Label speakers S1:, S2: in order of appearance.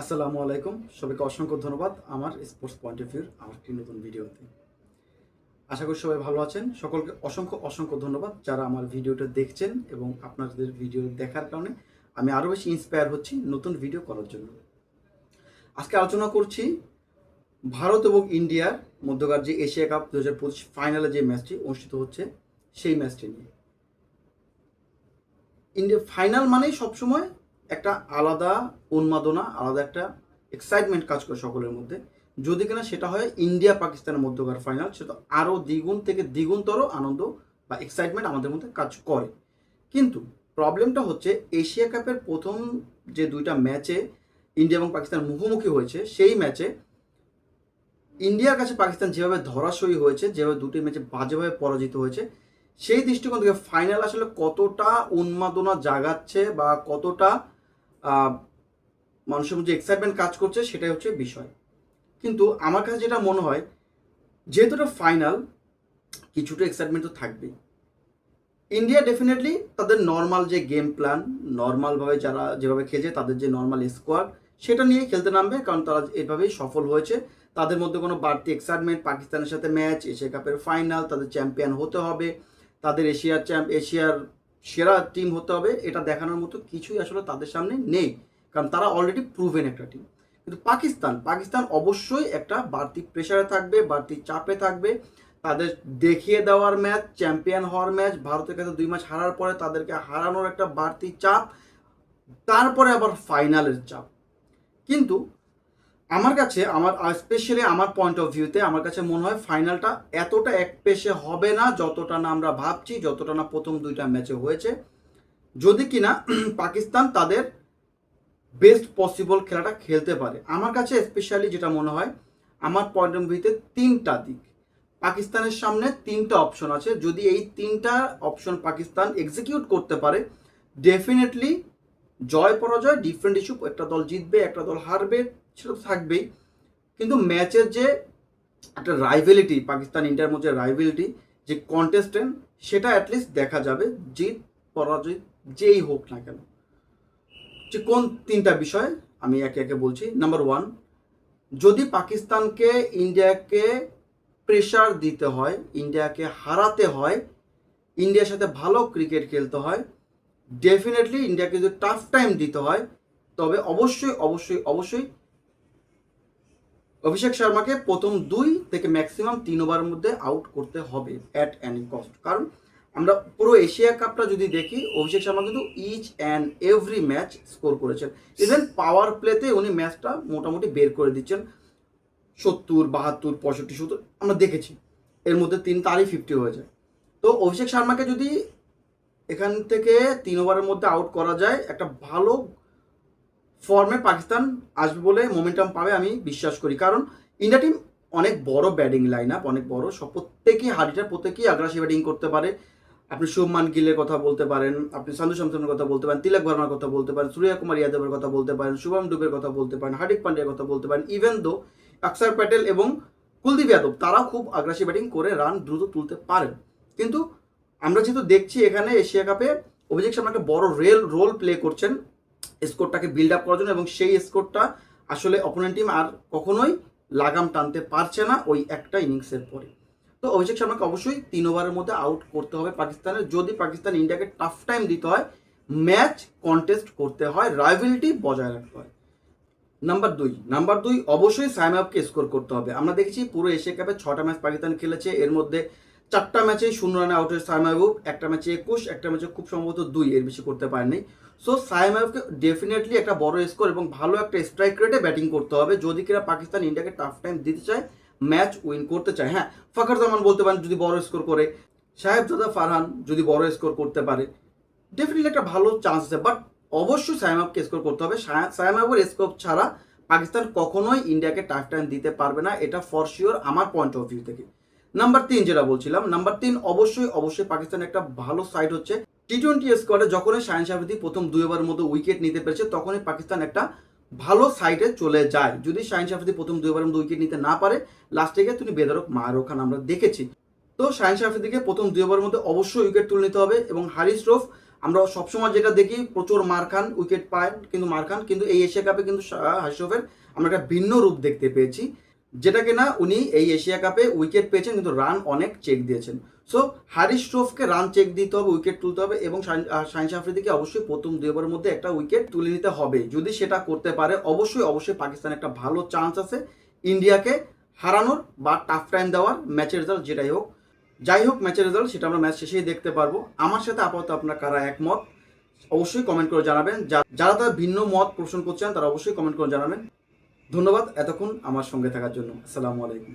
S1: আসসালামু আলাইকুম। সবাইকে অসংখ্য ধন্যবাদ আমার স্পোর্টস পয়েন্ট অফ ভিউর আমার একটি নতুন ভিডিওতে। আশা করি সবাই ভালো আছেন। সকলকে অসংখ্য অসংখ্য ধন্যবাদ যারা আমার ভিডিওটা দেখছেন এবং আপনাদের ভিডিও দেখার কারণে আমি আরও বেশি ইন্সপায়ার হচ্ছি নতুন ভিডিও করার জন্য। আজকে আলোচনা করছি ভারত এবং ইন্ডিয়ার মধ্যকার যে এশিয়া কাপ দু হাজার পঁচিশ ফাইনালে যে ম্যাচটি অনুষ্ঠিত হচ্ছে, সেই ম্যাচটি নিয়ে। ইন্ডিয়া ফাইনাল মানেই সবসময় একটা আলাদা উন্মাদনা, আলাদা একটা এক্সাইটমেন্ট কাজ করে সকলের মধ্যে। যদি কিনা সেটা হয় ইন্ডিয়া, পাকিস্তানের মধ্যকার ফাইনাল সেটা আরও দ্বিগুণ থেকে দ্বিগুণতর আনন্দ বা এক্সাইটমেন্ট আমাদের মধ্যে কাজ করে। কিন্তু প্রবলেমটা হচ্ছে এশিয়া কাপের প্রথম যে দুইটা ম্যাচে ইন্ডিয়া এবং পাকিস্তান মুখোমুখি হয়েছে, সেই ম্যাচে ইন্ডিয়ার কাছে পাকিস্তান যেভাবে ধরাশয়ী হয়েছে, যেভাবে দুটি ম্যাচে বাজেভাবে পরাজিত হয়েছে, সেই দৃষ্টিকোণ থেকে ফাইনাল আসলে কতটা উন্মাদনা জাগাচ্ছে বা কতটা মানুষের মধ্যে এক্সাইটমেন্ট কাজ করছে, সেটাই হচ্ছে বিষয়। কিন্তু আমার কাছে যেটা মনে হয়, যেহেতু এটা ফাইনাল কিছুটা এক্সাইটমেন্ট তো থাকবেই। ইন্ডিয়া ডেফিনেটলি তাদের নর্মাল যে গেম প্ল্যান নর্মালভাবে যারা যেভাবে খেলছে, তাদের যে নর্মাল স্কোয়াড সেটা নিয়ে খেলতে নামবে, কারণ তারা এভাবেই সফল হয়েছে। তাদের মধ্যে কোনো বাড়তি এক্সাইটমেন্ট পাকিস্তানের সাথে ম্যাচ এশিয়া কাপের ফাইনাল তাদের চ্যাম্পিয়ন হতে হবে। তাদের এশিয়ার চ্যাম্প এশিয়ার সেরা টিম হতে হবে, এটা দেখানোর মতো কিছুই আসলে তাদের সামনে নেই। কারণ তারা অলরেডি প্রুভেন একটা টিম কিন্তু পাকিস্তান পাকিস্তান অবশ্যই একটা বাড়তি প্রেশারে থাকবে, বাড়তি চাপে থাকবে। তাদের দেখিয়ে দেওয়ার ম্যাচ চ্যাম্পিয়ন হওয়ার ম্যাচ ভারতের কাছে দুই ম্যাচ হারার পরে তাদেরকে হারানোর একটা বাড়তি চাপ, তারপরে আবার ফাইনালের চাপ। কিন্তু আমার কাছে, আমার স্পেশালি আমার পয়েন্ট অফ ভিউতে আমার কাছে মনে হয় ফাইনালটা এতটা এক পেশে হবে না যতটা না আমরা ভাবছি, যতটা না প্রথম দুইটা ম্যাচে হয়েছে। যদি কিনা পাকিস্তান তাদের বেস্ট পসিবল খেলাটা খেলতে পারে। আমার কাছে স্পেশালি যেটা মনে হয়, আমার পয়েন্ট অফ ভিউতে তিনটা দিক। পাকিস্তানের সামনে তিনটা অপশন আছে। যদি এই তিনটা অপশন পাকিস্তান এক্সিকিউট করতে পারে ডেফিনেটলি জয় পরাজয় ডিফারেন্ট ইস্যু একটা দল জিতবে, একটা দল হারবে। সেটা তো থাকবেই। কিন্তু ম্যাচের যে একটা রাইভেলিটি পাকিস্তান ইন্ডিয়ার মধ্যে রাইভেলিটি যে কন্টেস্টেন্ট সেটা অ্যাটলিস্ট দেখা যাবে, জিত পরাজয় যেই হোক না কেন। যে কোন তিনটা বিষয় আমি একে একে বলছি। নাম্বার ওয়ান যদি পাকিস্তানকে, ইন্ডিয়াকে প্রেশার দিতে হয়, ইন্ডিয়াকে হারাতে হয়, ইন্ডিয়ার সাথে ভালো ক্রিকেট খেলতে হয় ডেফিনেটলি ইন্ডিয়াকে যদি টাফ টাইম দিতে হয়, তবে অবশ্যই অবশ্যই অবশ্যই অভিষেক শর্মাকে প্রথম দুই থেকে ম্যাক্সিমাম তিন ওভারের মধ্যে আউট করতে হবে অ্যাট অ্যানি কস্ট কারণ আমরা পুরো এশিয়া কাপটা যদি দেখি, অভিষেক শর্মা কিন্তু each and every match score করেছেন। ইভেন পাওয়ার প্লেতে উনি ম্যাচটা মোটামুটি বের করে দিচ্ছেন। সত্তর, বাহাত্তর, পঁয়ষট্টি, সত্তর আমরা দেখেছি। এর মধ্যে তিন তারই ফিফটি হয়ে যায়। তো অভিষেক শর্মাকে যদি এখান থেকে তিন ওভারের মধ্যে আউট করা যায়, একটা ভালো ফর্মে পাকিস্তান আসবে বলে মোমেন্টাম পাবে আমি বিশ্বাস করি। কারণ ইন্ডিয়া টিম অনেক বড় ব্যাটিং লাইন আপ অনেক বড়, সব প্রত্যেকেই হারিটার প্রত্যেকেই আগ্রাসী ব্যাটিং করতে পারে। আপনি শুভমান গিলের কথা বলতে পারেন, আপনি সান্ধু শামসনের কথা বলতে পারেন, তিলক ভার্মার কথা বলতে পারেন, সূর্য কুমার ইয়াদবের কথা বলতে পারেন, শুভম ডুবের কথা বলতে পারেন, হার্দিক পান্ডিয়ার কথা বলতে পারেন ইভেন দো অক্ষর প্যাটেল এবং কুলদীপ যাদব, তারাও খুব আগ্রাসী ব্যাটিং করে রান দ্রুত তুলতে পারেন। কিন্তু আমরা যেহেতু দেখছি এখানে এশিয়া কাপে অভিষেক শর্মা একটা বড় রেল রোল প্লে করছেন স্কোরটাকে বিল্ড আপ করার জন্য এবং সেই স্কোরটা আসলে অপোনেন্ট টিম আর কখনোই লাগাম টানতে পারছে না ওই একটা ইনিংসের পরে। তো অভিষেক শর্মাকে অবশ্যই তিন ওভারের মধ্যে আউট করতে হবে পাকিস্তানের। যদি পাকিস্তান ইন্ডিয়াকে টাফ টাইম দিতে হয় ম্যাচ কন্টেস্ট করতে হয় রাইভেলিটি বজায় রাখতে হয়। নাম্বার দুই। নাম্বার দুই, অবশ্যই সাইম আপকে স্কোর করতে হবে। আমরা দেখেছি পুরো এশিয়া কাপে ছটা ম্যাচ পাকিস্তান খেলেছে। এর মধ্যে চারটা ম্যাচে শূন্য রানে আউট হয়েছে সাইম মাহবুব একটা ম্যাচে একুশ, একটা ম্যাচে খুব সম্ভবত দুই, এর বেশি করতে পারেনি সো সাইম মাহবুবকে ডেফিনেটলি একটা বড় স্কোর এবং ভালো একটা স্ট্রাইক রেটে ব্যাটিং করতে হবে। যদি কিনা পাকিস্তান ইন্ডিয়াকে টাফ টাইম দিতে চায় ম্যাচ উইন করতে চায়। হ্যাঁ ফখর জামান বলতে পারেন যদি বড় স্কোর করে। সাহেবজাদা ফারহান যদি বড় স্কোর করতে পারে। ডেফিনেটলি একটা ভালো চান্স আছে বাট অবশ্যই সাইমাবকে স্কোর করতে হবে। সাইমাবের স্কোর ছাড়া পাকিস্তান কখনোই ইন্ডিয়াকে টাফ টাইম দিতে পারবে না। এটা ফর শিওর আমার পয়েন্ট অফ ভিউ থেকে। নাম্বার তিন যেটা বলছিলাম নাম্বার তিন অবশ্যই অবশ্যই পাকিস্তান একটা ভালো সাইড হচ্ছে। টি টোয়েন্টি স্কোয়াডে যখনই শাহিন শাহিদি প্রথম দুই ওভারের মধ্যে উইকেট নিতে পেরেছে, তখনই পাকিস্তান একটা ভালো সাইডে চলে যায়। যদি শাহিন শাহিদি প্রথম দুই ওভারের মধ্যে উইকেট নিতে না পারে লাস্টে গিয়ে তিনি বেদারক মারও খান আমরা দেখেছি। তো শাহিন শাহিদিকে প্রথম দুই ওভারের মধ্যে অবশ্যই উইকেট তুলে নিতে হবে এবং হারিস রফ, আমরা সবসময় যেটা দেখি, প্রচুর মার খান উইকেট পায়, কিন্তু মার খান। কিন্তু এই এশিয়া কাপে কিন্তু হাসিফের আমরা একটা ভিন্ন রূপ দেখতে পেয়েছি। যেটা কিনা উনি এই এশিয়া কাপে উইকেট পেয়েছেন, কিন্তু রান অনেক চেক দিয়েছেন। সো হারিস শ্রফকে রান চেক দিতে হবে উইকেট তুলতে হবে, এবং সাইন্স আফ্রিদিকে অবশ্যই প্রথম দুই ওভারের মধ্যে একটা উইকেট তুলে নিতে হবে। যদি সেটা করতে পারে, অবশ্যই অবশ্যই পাকিস্তান একটা ভালো চান্স আছে ইন্ডিয়াকে হারানোর বা টাফ টাইম দেওয়ার ম্যাচের রেজাল্ট যেটাই হোক। যাই হোক ম্যাচের রেজাল্ট সেটা আমরা ম্যাচ শেষেই দেখতে পারব। আমার সাথে আপাতত আপনার কারা একমত, অবশ্যই কমেন্ট করে জানাবেন। যারা তার ভিন্ন মত পোষণ করছেন, তারা অবশ্যই কমেন্ট করে জানাবেন। ধন্যবাদ এতক্ষণ আমার সঙ্গে থাকার জন্য। আসসালামু আলাইকুম।